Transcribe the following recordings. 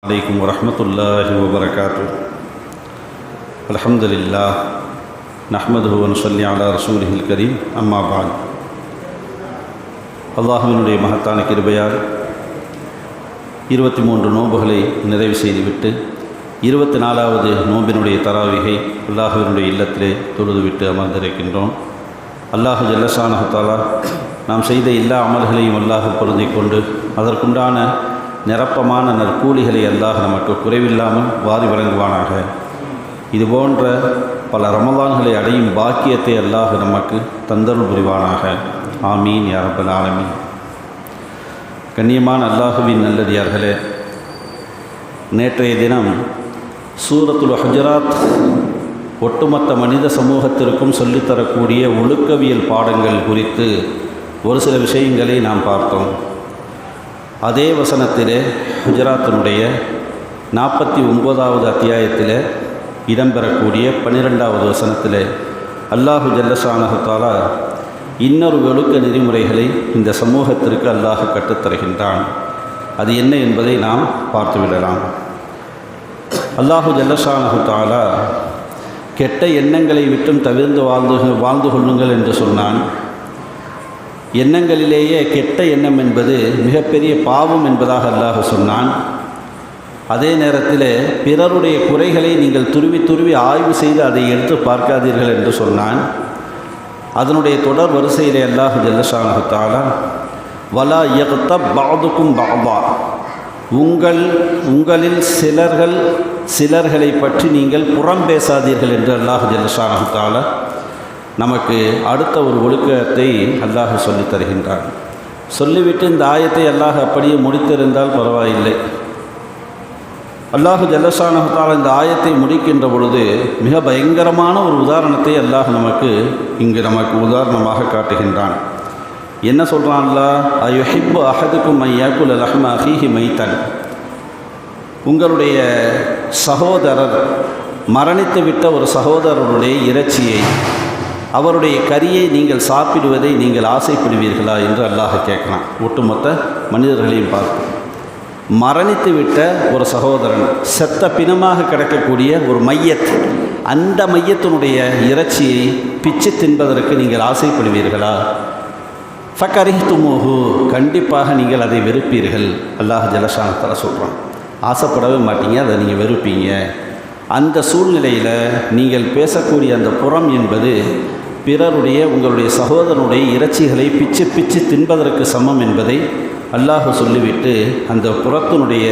عليكم ورحمة الله وبركاته الحمد لله نحمده ونصلي على رسوله الكريم أما بعد அல்லாஹுவினுடைய மகத்தான கிருபையால் இருபத்தி மூன்று நோன்புகளை நிறைவு செய்துவிட்டு இருபத்தி நாலாவது நோம்பினுடைய தராவிகை அல்லாஹுவினுடைய இல்லத்திலே தொழுதுவிட்டு அமர்ந்திருக்கின்றோம் அல்லாஹு ஜல்லசானஹத்தாலா நாம் செய்த எல்லா அமல்களையும் அல்லாஹ் பொருந்திக் கொண்டு அதற்குண்டான நிரப்பமான நற்கூலிகளை அல்லாஹ் நமக்கு குறைவில்லாமல் வாரி வழங்குவானாக. இது போன்ற பல ரமலான்களை அடையும் பாக்கியத்தை அல்லாஹ் நமக்கு தந்தருள் புரிவானாக. ஆமீன் யாரப்பல் ஆலமீன். கண்ணியமான அல்லாஹுவின் நல்லடியார்களே நேற்றைய தினம் சூரத்துல் ஹஜராத் ஒட்டுமொத்த மனித சமூகத்திற்கும் சொல்லித்தரக்கூடிய ஒழுக்கவியல் பாடங்கள் குறித்து ஒரு சில விஷயங்களை நாம் பார்த்தோம். அதே வசனத்திலே குஜராத்தினுடைய நாற்பத்தி ஒன்பதாவது அத்தியாயத்தில் இடம்பெறக்கூடிய பன்னிரெண்டாவது வசனத்தில் அல்லாஹு ஜல்லசானகத்தாலா இன்னொரு ஒழுக்க நெறிமுறைகளை இந்த சமூகத்திற்கு அல்லாஹ் கற்றுத்தருகின்றான் அது என்ன என்பதை நாம் பார்த்துவிடலாம். அல்லாஹு ஜல்லசானகத்தாலா கெட்ட எண்ணங்களை விட்டும் தவிர்ந்து வாழ்ந்து வாழ்ந்து கொள்ளுங்கள் என்று சொன்னான். எண்ணங்களிலேயே கெட்ட எண்ணம் என்பது மிகப்பெரிய பாவம் என்பதாக அல்லாஹ் சொன்னான். அதே நேரத்தில் பிறருடைய குறைகளை நீங்கள் துருவி துருவி ஆய்வு செய்து அதை எடுத்து பார்க்காதீர்கள் என்று சொன்னான். அதனுடைய தொடர் வரிசையிலே அல்லாஹ் ஜல்லஷானஹுத்தாலா வலா யக்த பாதுக்கும் பாபா. உங்கள் உங்களில் சிலர்கள் சிலர்களை பற்றி நீங்கள் புறம் பேசாதீர்கள் என்று அல்லாஹ் ஜல்லஷானஹுத்தாலா நமக்கு அடுத்த ஒரு ஒழுக்கத்தை அல்லாஹ் சொல்லித் தருகின்றான். சொல்லிவிட்டு இந்த ஆயத்தை அல்லாஹ் அப்படியே முடித்திருந்தால் பரவாயில்லை. அல்லாஹு ஜல்லஷானஹத்தால் இந்த ஆயத்தை முடிக்கின்ற பொழுது மிக பயங்கரமான ஒரு உதாரணத்தை அல்லாஹ் நமக்கு இங்கு நமக்கு உதாரணமாக காட்டுகின்றான். என்ன சொல்கிறான்ல அயுஹிப்பு அஹதுக்கும் ஐயாக்குல் ரஹ்ம அஹீஹி மைத்தன். உங்களுடைய சகோதரர் மரணித்து விட்ட ஒரு சகோதரருடைய இறைச்சியை அவருடைய கரியை நீங்கள் சாப்பிடுவதை நீங்கள் ஆசைப்படுவீர்களா என்று அல்லாஹ் கேட்கலாம் ஒட்டுமொத்த மனிதர்களையும் பார்க்கும் மரணித்து விட்ட ஒரு சகோதரன் செத்த பிணமாக கிடக்கக்கூடிய ஒரு மையத் அந்த மையத்தினுடைய இறைச்சியை பிச்சு தின்பதற்கு நீங்கள் ஆசைப்படுவீர்களா? ஃபக்கரிஹ்துமோஹு கண்டிப்பாக நீங்கள் அதை வெறுப்பீர்கள். அல்லாஹ் ஜலசானத்தில் சொல்கிறான் ஆசைப்படவே மாட்டீங்க அதை நீங்கள் வெறுப்பீங்க. அந்த சூழ்நிலையில் நீங்கள் பேசக்கூடிய அந்த புறம் என்பது பிறருடைய உங்களுடைய சகோதரனுடைய இறைச்சிகளை பிச்சு பிச்சு தின்பதற்கு சமம் என்பதை அல்லாஹ் சொல்லிவிட்டு அந்த புறத்தினுடைய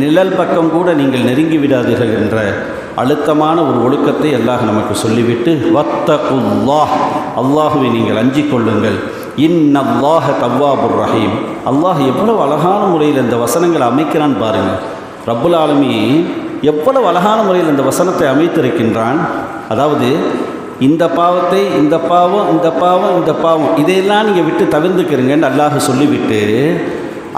நிழல் பக்கம் கூட நீங்கள் நெருங்கி விடாதீர்கள் என்ற அழுத்தமான ஒரு ஒழுக்கத்தை அல்லாஹ் நமக்கு சொல்லிவிட்டு வத்தகுல்லாஹ் அல்லாஹுவை நீங்கள் அஞ்சிக் கொள்ளுங்கள். இன்னல்லாஹ தவ்வாபுர் ரஹீம். அல்லாஹ் எவ்வளவு அழகான முறையில் இந்த வசனங்களை அமைக்கிறான் பாருங்கள் ரப்புல் ஆலமி எவ்வளவு அழகான முறையில் இந்த வசனத்தை அமைத்திருக்கின்றான். அதாவது இந்த பாவத்தை இந்த பாவம் இந்த பாவம் இந்த பாவம். இதையெல்லாம் நீங்கள் விட்டு தவிர்ந்துக்கிறீங்கன்னு அல்லாஹ் சொல்லிவிட்டு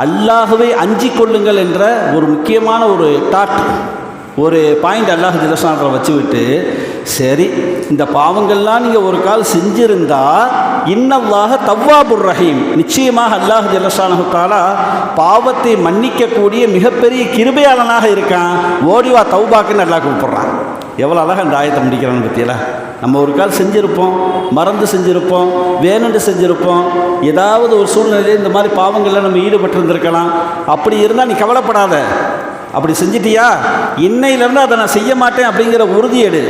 அல்லாகவே அஞ்சிக் கொள்ளுங்கள் என்ற ஒரு முக்கியமான ஒரு டாட் ஒரு பாயிண்ட் அல்லாஹ் ஜிலசானத்தை வச்சுவிட்டு சரி இந்த பாவங்கள்லாம் நீங்கள் ஒரு கால் செஞ்சிருந்தா இன்னல்லாக தவ்வாபுர் ரஹீம். நிச்சயமாக அல்லாஹ் ஜல்லஷானஹுத்தாலா பாவத்தை மன்னிக்கக்கூடிய மிகப்பெரிய கிருபையாளனாக இருக்கான். ஓடிவா தௌபாக்குன்னு நல்லா கூப்பிட்றான். எவ்வளோ அழகாக இந்த ஆயத்தை முடிக்கிறான்னு பற்றியெல்லாம் நம்ம ஒரு கால் செஞ்சுருப்போம் மறந்து செஞ்சுருப்போம் வேணுண்டு செஞ்சுருப்போம். ஏதாவது ஒரு சூழ்நிலையில் இந்த மாதிரி பாவங்களில் நம்ம ஈடுபட்டிருந்திருக்கலாம். அப்படி இருந்தால் நீ கவலைப்படாத. அப்படி செஞ்சிட்டியா? இன்னையிலேருந்து அதை நான் செய்ய மாட்டேன் அப்படிங்கிற உறுதியெடு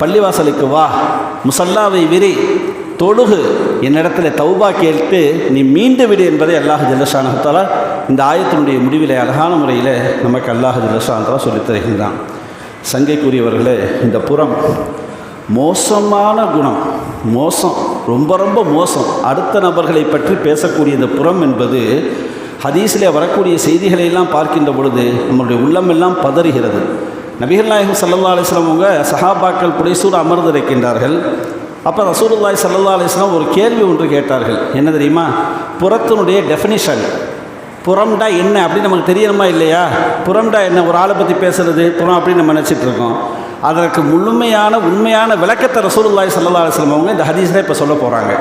பள்ளிவாசலுக்கு வா. முசல்லாவை விரி. தொழுகு. என்னிடத்தில் தௌபா கேட்டு நீ மீண்டு விடு என்பதை அல்லாஹ் ஜல்லஷானத்தாலா இந்த ஆயத்தினுடைய முடிவில் அழகான முறையில் நமக்கு அல்லாஹ் ஜல்லஷானத்தாலா சொல்லித் தருகின்றான் சங்கைக்குரியவர்களே இந்த புறம் மோசமான குணம். மோசம். ரொம்ப ரொம்ப மோசம். அடுத்த நபர்களை பற்றி பேசக்கூடிய இந்த புறம் என்பது ஹதீஸிலே வரக்கூடிய செய்திகளை எல்லாம் பார்க்கின்ற பொழுது நம்மளுடைய உள்ளமெல்லாம் பதறுகிறது. நபிகள் நாயகம் சல்லா அலிஸ்லாம் அவங்க சஹாபாக்கள் புடைசூர் அமர்ந்திருக்கின்றார்கள். அப்போ ரசூலுல்லாய் சல்லா அலிஸ்லாம் ஒரு கேள்வி ஒன்று கேட்டார்கள். என்ன தெரியுமா? புறத்தினுடைய டெஃபினிஷன் புறம்டா என்ன அப்படின்னு நமக்கு தெரியணுமா இல்லையா? புறம்டா என்ன? ஒரு ஆளை பற்றி பேசுகிறது புறம் அப்படின்னு நம்ம நினச்சிட்டு இருக்கோம். அதற்கு முழுமையான உண்மையான விளக்கத்தை ரசூலுல்லாய் சல்லா அலுவலம் அவங்க இந்த ஹதீஸில் இப்போ சொல்ல போகிறாங்க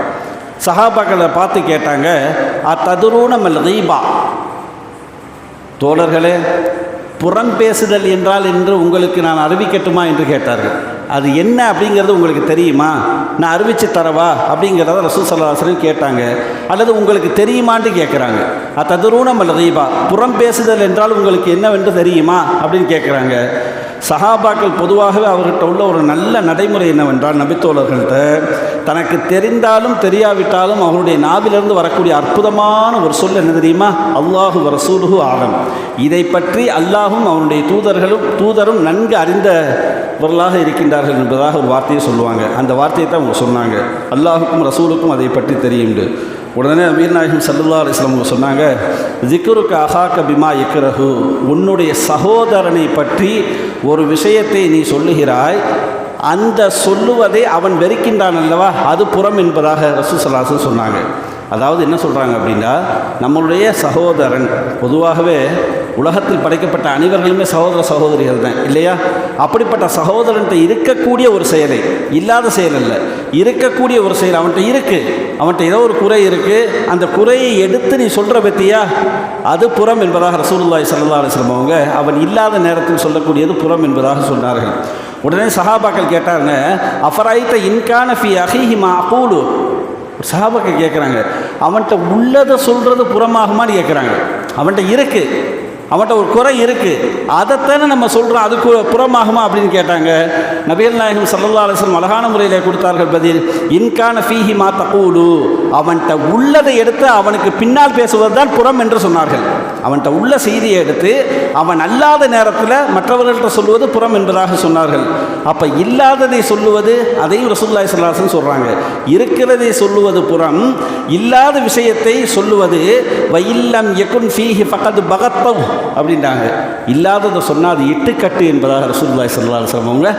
சஹாபாக்களை பார்த்து கேட்டாங்க அத்ததுரூன மல் ரீபா தோழர்களே புறம் பேசுதல் என்றால் என்று உங்களுக்கு நான் அறிவிக்கட்டுமா என்று கேட்டார்கள். அது என்ன அப்படிங்கிறது உங்களுக்கு தெரியுமா? நான் அறிவிச்சு தரவா? அப்படிங்கிறத ரசூல் சல்லாஹன் கேட்டாங்க. அல்லது உங்களுக்கு தெரியுமான்னு கேட்குறாங்க ததுரூணம் அல்ல ரீபா புறம் பேசுதல் என்றால் உங்களுக்கு என்னவென்று தெரியுமா? அப்படின்னு கேட்குறாங்க சஹாபாக்கள் பொதுவாகவே அவர்கிட்ட உள்ள ஒரு நல்ல நடைமுறை என்னவென்றால் நபித்தோழர்கள்ட்ட தனக்கு தெரிந்தாலும் தெரியாவிட்டாலும் அவருடைய நாவிலிருந்து வரக்கூடிய அற்புதமான ஒரு சொல் என்ன தெரியுமா? அல்லாஹு ரசூலுஹு ஆலம். இதை பற்றி அல்லாஹும் அவனுடைய தூதர்களும் தூதரும் நன்கு அறிந்த அறிந்தவர்களாக இருக்கின்றார்கள் என்பதாக ஒரு வார்த்தையை சொல்லுவாங்க. அந்த வார்த்தையை தான் அவங்க சொன்னாங்க. அல்லாஹுக்கும் ரசூலுக்கும் அதை பற்றி தெரியுண்டு. உடனே அமீர்நாயகம் சல்லுல்லா அலிஸ்லாம் அவங்க சொன்னாங்க ஜிக்ருக்கு அஹாக்க பிமா இக்ரஹு. உன்னுடைய சகோதரனை பற்றி ஒரு விஷயத்தை நீ சொல்லுகிறாய். அந்த சொல்லுவதை அவன் வெறுக்கின்றான் அல்லவா? அது புறம் என்பதாக ரசூசல்லாசன் சொன்னாங்க. அதாவது என்ன சொல்கிறாங்க அப்படின்னா நம்மளுடைய சகோதரன் பொதுவாகவே உலகத்தில் படைக்கப்பட்ட அனைவர்களுமே சகோதர சகோதரிகள் தான் இல்லையா? அப்படிப்பட்ட சகோதரன்ட்ட இருக்கக்கூடிய ஒரு செயலை இல்லாத செயல் அல்ல. இருக்கக்கூடிய ஒரு செயல் அவன்கிட்ட இருக்குது அவன்கிட்ட ஏதோ ஒரு குறை இருக்குது அந்த குறையை எடுத்து நீ சொல்கிற பற்றியா அது புறம் என்பதாக ரசூலுல்லாய் சல்லா அலிஸ்லம் அவங்க அவன் இல்லாத நேரத்தில் சொல்லக்கூடியது புறம் என்பதாக சொன்னார்கள். உடனே சஹாபாக்கள் கேட்டாங்க அஃபராய்த்த இன்கான ஃபி அஹிஹிமா அப்பூலு சஹாபாக்கள் கேட்குறாங்க அவன்கிட்ட உள்ளதை சொல்கிறது புறமாகுமான்னு கேட்குறாங்க. அவன்கிட்ட இருக்குது அவன்கிட்ட ஒரு குறை இருக்குது அதைத்தானே நம்ம சொல்கிறோம் அதுக்கு புறமாகுமா அப்படின்னு கேட்டாங்க. நபீர் நாயகம் சல்லா அலிஸ்லம் அழகான முறையில் கொடுத்தார்கள் பதில் இன்கான ஃபீஹி மா தகூலு. அவன்கிட்ட உள்ளதை எடுத்து அவனுக்கு பின்னால் பேசுவது தான் புறம் என்று சொன்னார்கள். அவன்கிட்ட உள்ள செய்தியை எடுத்து அவன் அல்லாத நேரத்தில் மற்றவர்கள்ட்ட சொல்லுவது புறம் என்பதாக சொன்னார்கள். அப்போ இல்லாததை சொல்லுவது அதையும் ரசூல்லாய் சொல்லாசன் சொல்கிறாங்க இருக்கிறதை சொல்லுவது புறம் இல்லாத விஷயத்தை சொல்லுவது வயில்லம் எக்குன் ஃபீஹி பக்கத்து பகத்தவ் அப்படின்றாங்க. இல்லாததை சொன்னால் அது இட்டுக்கட்டு என்பதாக ரசூல்லாய் சொல்லாசன் அவங்க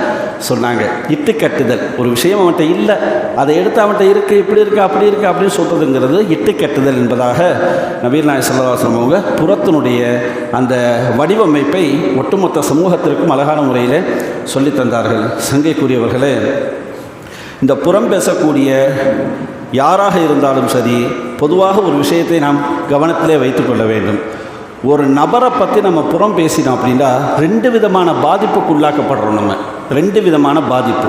சொன்னாங்க. இட்டுக்கட்டுதல் ஒரு விஷயம் அவன்கிட்ட இல்லை அதை எடுத்து அவன்கிட்ட இருக்குது இப்படி இருக்குது அப்படி இருக்குது அப்படின்னு சொல்கிறதுங்கிறது இட்டுக்கட்டுதல் என்பதாக நபீர் நாய் சொல்லாசன் அவங்க புறத்தினுடைய அந்த வடிவமைப்பை ஒட்டுமொத்த சமூகத்திற்கும் அழகான முறையில் சொல்லி தந்தார்கள். சங்கைக்குரியவர்களே இந்த புறம் பேசக்கூடிய யாராக இருந்தாலும் சரி பொதுவாக ஒரு விஷயத்தை நாம் கவனத்திலே வைத்துக்கொள்ள வேண்டும். ஒரு நபரை பற்றி நம்ம புறம் பேசினோம் அப்படின்னா ரெண்டு விதமான பாதிப்புக்கு உள்ளாக்கப்படுறோம் நம்ம. ரெண்டு விதமான பாதிப்பு.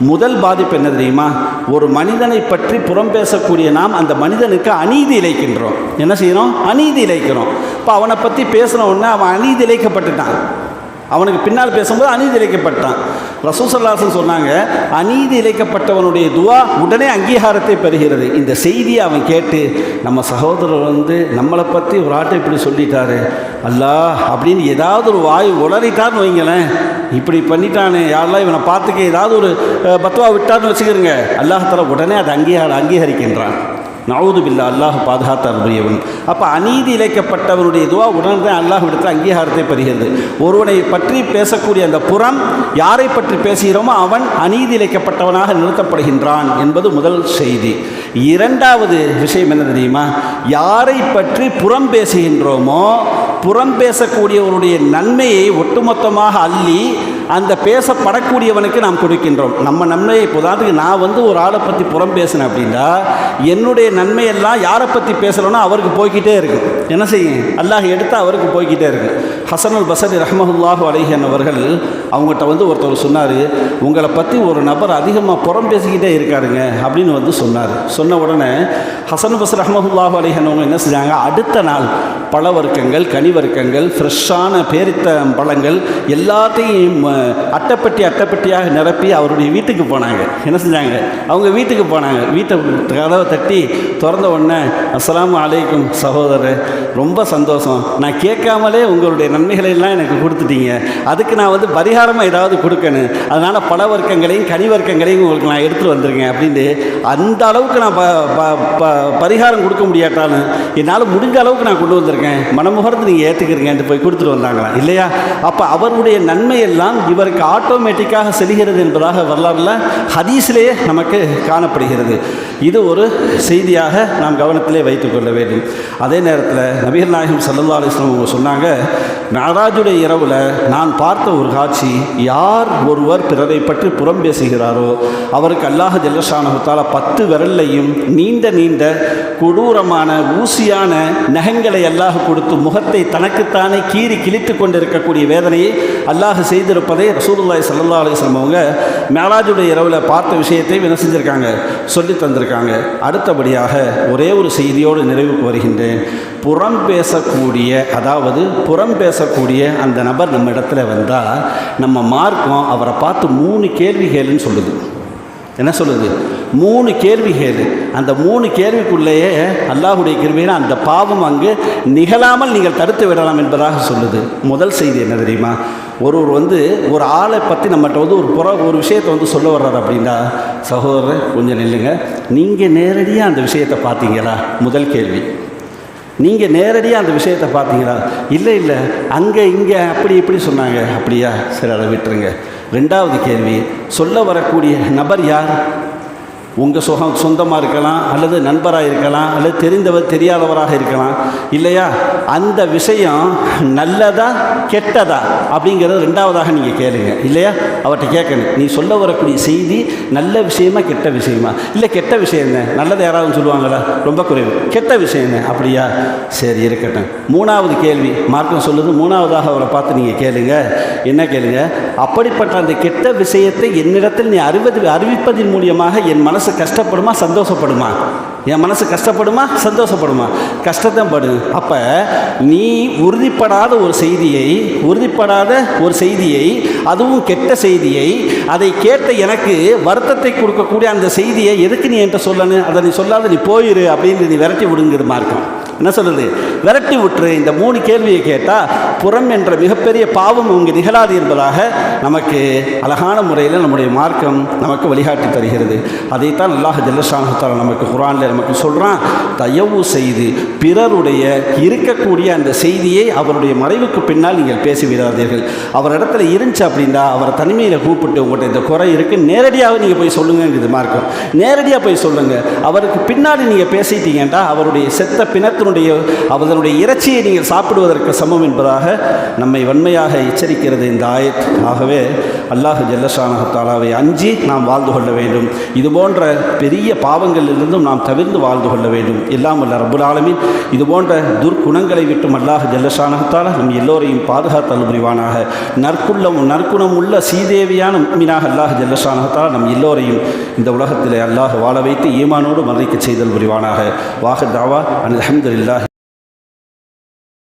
முதல் பாதிப்பு என்ன தெரியுமா? ஒரு மனிதனை பற்றி புறம் பேசக்கூடிய நாம் அந்த மனிதனுக்கு அநீதி இழைக்கின்றோம். என்ன செய்யணும் அநீதி இழைக்கிறோம். இப்போ அவனை பற்றி பேசின உடனே அவன் அநீதி இழைக்கப்பட்டுட்டான். அவனுக்கு பின்னால் பேசும்போது அநீதி இழைக்கப்பட்டான். ரசூசல்லாசன் சொன்னாங்க அநீதி இழைக்கப்பட்டவனுடைய துவா உடனே அங்கீகாரத்தை பெறுகிறது. இந்த செய்தியை அவன் கேட்டு நம்ம சகோதரர் வந்து நம்மளை பற்றி ஒரு ஆட்டை இப்படி சொல்லிட்டாரு. அல்லா அப்படின்னு ஏதாவது ஒரு வாய் உளறிட்டார்னு வைங்களேன். இப்படி பண்ணிட்டானே யாரெல்லாம் இவனை பார்த்துக்க ஏதாவது ஒரு பத்துவா விட்டான்னு வச்சுக்கிறங்க. அல்லாஹால உடனே அதை அங்கீகாரம் அங்கீகரிக்கின்றான். நவுது பில்லா அல்லாஹ் பாதுகாத்தார் அப்போ அநீதி இழைக்கப்பட்டவனுடைய இதுவாக உடனே அல்லாஹ் விடுத்த அங்கீகாரத்தை பெறுகிறது. ஒருவனை பற்றி பேசக்கூடிய அந்த புறம் யாரை பற்றி பேசுகிறோமோ அவன் அநீதி இழைக்கப்பட்டவனாக நிறுத்தப்படுகின்றான் என்பது முதல் செய்தி. இரண்டாவது விஷயம் என்ன தெரியுமா? யாரை பற்றி புறம் பேசுகின்றோமோ புறம் பேசக்கூடியவருடைய நன்மையை ஒட்டுமொத்தமாக அள்ளி அந்த பேசப்படக்கூடியவனுக்கு நாம் கொடுக்கின்றோம். நம்ம நன்மையை உதாரணத்துக்கு நான் வந்து ஒரு ஆளை பற்றி புறம் பேசினேன் அப்படின்னா என்னுடைய நன்மையெல்லாம் யாரை பற்றி பேசலன்னா அவருக்கு போய்கிட்டே இருக்கு. என்ன செய்யும்? அல்லாஹ் எடுத்தால் அவருக்கு போய்கிட்டே இருக்கு. ஹசனுல் பசரி ரஹமஹுல்லாஹு அலைஹன் அவர்கள் அவங்ககிட்ட வந்து ஒருத்தர் சொன்னார் உங்களை பற்றி ஒரு நபர் அதிகமாக புறம் பேசிக்கிட்டே இருக்காருங்க அப்படின்னு வந்து சொன்னார். சொன்ன உடனே ஹசன் பஸ் ரஹமஹுல்லாஹு அலைஹன் அவங்க என்ன செஞ்சாங்க? அடுத்த நாள் பழ வர்க்கங்கள் கனி வர்க்கங்கள் ஃப்ரெஷ்ஷான பேரித்த பழங்கள் எல்லாத்தையும் அட்டைப்பட்டி அட்டைப்பட்டியாக நிரப்பி அவருடைய வீட்டுக்கு போனாங்க. என்ன செஞ்சாங்க? அவங்க வீட்டுக்கு போனாங்க. வீட்டை கதவை தட்டி திறந்த உடனே அஸ்லாம் அலைக்கும் சகோதரர் ரொம்ப சந்தோஷம். நான் கேட்காமலே உங்களுடைய நன்மைகளையெல்லாம் எனக்கு கொடுத்துட்டீங்க. அதுக்கு நான் வந்து பரிகாரமாக ஏதாவது கொடுக்கணும். அதனால் பல வர்க்கங்களையும் கனி வர்க்கங்களையும் உங்களுக்கு நான் எடுத்துகிட்டு வந்திருக்கேன். அப்படின்னு அந்த அளவுக்கு நான் ப பரிகாரம் கொடுக்க முடியாட்டாலும் என்னால் முடிஞ்ச அளவுக்கு நான் கொண்டு வந்திருக்கேன். மனமுகர்ந்து நீங்கள் ஏற்றுக்கிறீங்கன்ட்டு போய் கொடுத்துட்டு வந்தாங்களாம். இல்லையா? அப்போ அவருடைய நன்மையெல்லாம் இவருக்கு ஆட்டோமேட்டிக்காக செல்கிறது என்பதாக வரலாறுல ஹதீஸிலேயே நமக்கு காணப்படுகிறது. இது ஒரு செய்தியாக நாம் கவனத்திலே வைத்துக்கொள்ள வேண்டும். அதே நேரத்தில் நபிகள் நாயகம் சல்லா அலிஸ்லாம் அவங்க சொன்னாங்க நாராஜுடைய இரவில் நான் பார்த்த ஒரு காட்சி யார் ஒருவர் பிறரை பற்றி புறம் பேசுகிறாரோ அவருக்கு அல்லாஹ் ஜல்லஷானஹத்தால பத்து விரல்லையும் நீண்ட நீண்ட கொடூரமான ஊசியான நகங்களை அல்லாஹ் கொடுத்து முகத்தை தனக்குத்தானே கீறி கிழித்து கொண்டிருக்கக்கூடிய வேதனையை அல்லாஹ் செய்திருப்பதை ரசூலுல்லாய் சல்லா அலிஸ்லம் அவங்க மேலாஜுடைய இரவில் பார்த்த விஷயத்தை என்ன செஞ்சுருக்காங்க? சொல்லி தந்திருக்காங்க. அடுத்தபடியாக ஒரே ஒரு செய்தியோடு நிறைவுக்கு வருகின்றேன். புறம் பேசக்கூடிய அதாவது புறம் பேசக்கூடிய அந்த நபர் நம்ம இடத்துல வந்தால் நம்ம மார்க்கம் அவரை பார்த்து மூணு கேள்வி கேளுன்னு சொல்லுது. என்ன சொல்லுது? மூணு கேள்வி கேளு. அந்த மூணு கேள்விக்குள்ளேயே அல்லாஹுடைய கிருபையில் அந்த பாவம் அங்கு நிகழாமல் நீங்கள் தடுத்து விடலாம் என்பதாக சொல்லுது. முதல் செய்தி என்ன தெரியுமா? ஒருவர் வந்து ஒரு ஆளை பற்றி நம்மகிட்ட வந்து ஒரு புற ஒரு விஷயத்தை வந்து சொல்ல வர்றாரு அப்படின்னா சகோதரர் கொஞ்சம் நில்லுங்க. நீங்கள் நேரடியாக அந்த விஷயத்தை பார்த்தீங்களா? முதல் கேள்வி. நீங்கள் நேரடியாக அந்த விஷயத்தை பார்த்தீங்களா? இல்லை இல்லை. அங்கே இங்கே அப்படி இப்படி சொன்னாங்க. அப்படியா? சரி அதை விட்டுருங்க. ரெண்டாவது கேள்வி. சொல்ல வரக்கூடிய நபர் யார்? உங்கள் சுகம் சொந்தமாக இருக்கலாம் அல்லது நண்பராக இருக்கலாம் அல்லது தெரிந்தவர் தெரியாதவராக இருக்கலாம். இல்லையா? அந்த விஷயம் நல்லதா கெட்டதா? அப்படிங்கிறது ரெண்டாவதாக நீங்கள் கேளுங்க. இல்லையா? அவர்கிட்ட கேட்கணும். நீ சொல்ல வரக்கூடிய செய்தி நல்ல விஷயமா கெட்ட விஷயமா? இல்லை கெட்ட விஷயம் என்ன? நல்லது யாராவது சொல்லுவாங்களா? ரொம்ப குறைவு. கெட்ட விஷயம் என்ன? அப்படியா? சரி இருக்கட்டும். மூணாவது கேள்வி. மார்க்கம் சொல்லுது மூணாவதாக அவரை பார்த்து நீங்கள் கேளுங்க. என்ன கேளுங்க? அப்படிப்பட்ட அந்த கெட்ட விஷயத்தை என்னிடத்தில் நீ அறிவது அறிவிப்பதன் மூலியமாக என் மனசு கஷ்டப்படுமா சந்தோஷப்படுமா? என் மனசு கஷ்டப்படுமா சந்தோஷப்படுமா? கஷ்டத்தான் படு. அப்போ நீ உறுதிப்படாத ஒரு செய்தியை உறுதிப்படாத ஒரு செய்தியை அதுவும் கெட்ட செய்தியை அதை கேட்ட எனக்கு வருத்தத்தை கொடுக்கக்கூடிய அந்த செய்தியை எதுக்கு நீ என்கிட்ட சொல்லணும்? அதை நீ சொல்லாத நீ போயிரு அப்படின்னு நீ விரட்டி விடுங்கிறது மார்க்கம். என்ன சொல்லுது விரட்டி விட்டுரு இந்த மூணு கேள்வியை கேட்டால் புறம் என்ற மிகப்பெரிய பாவம் இங்கு நிகழாது என்பதாக நமக்கு அழகான முறையில் நம்முடைய மார்க்கம் நமக்கு வழிகாட்டி தருகிறது. அதைத்தான் அல்லாஹ் ஜல்லஷானத்தால் நமக்கு குரானில் நமக்கு சொல்கிறான் தயவு செய்து பிறருடைய இருக்கக்கூடிய அந்த செய்தியை அவருடைய மறைவுக்கு பின்னால் நீங்கள் பேசிவிடாதீர்கள். அவர் இடத்துல இருந்துச்சு அப்படின்னா அவரை தனிமையில் கூப்பிட்டு உங்கள்கிட்ட இந்த குறை இருக்குது நேரடியாக நீங்கள் போய் சொல்லுங்கிறது மார்க்கம். நேரடியாக போய் சொல்லுங்கள் அவருக்கு பின்னாடி நீங்கள் பேசிட்டீங்கன்னா அவருடைய செத்த பிணத்து பிணத்தினுடைய அவர்களுடைய இறைச்சியை நீங்கள் சாப்பிடுவதற்கு சமம் என்பதாக நம்மை வன்மையாக எச்சரிக்கிறது இந்த ஆயத். ஆகவே அல்லாஹு ஜல்லஷானஹத்தாலாவை அஞ்சி நாம் வாழ்ந்து கொள்ள வேண்டும். இது போன்ற பெரிய பாவங்களிலிருந்தும் நாம் தவிர்ந்து வாழ்ந்து கொள்ள வேண்டும். எல்லாம் அல்ல ரபுல் ஆலமின். இது போன்ற துர்க்குணங்களை விட்டும் அல்லாஹ் ஜல்லஷானஹத்தாலா நம் எல்லோரையும் பாதுகாத்தல் புரிவானாக. நற்குள்ளம் நற்குணம் உள்ள சீதேவியான மீனாக அல்லாஹ் ஜல்லஷானஹத்தாலா நம் எல்லோரையும் இந்த உலகத்தில் அல்லாஹ் வாழ வைத்து ஈமானோடு மறைக்க செய்தல் புரிவானாக. வாக தாவா அன் அஹமதுல்லாஹ்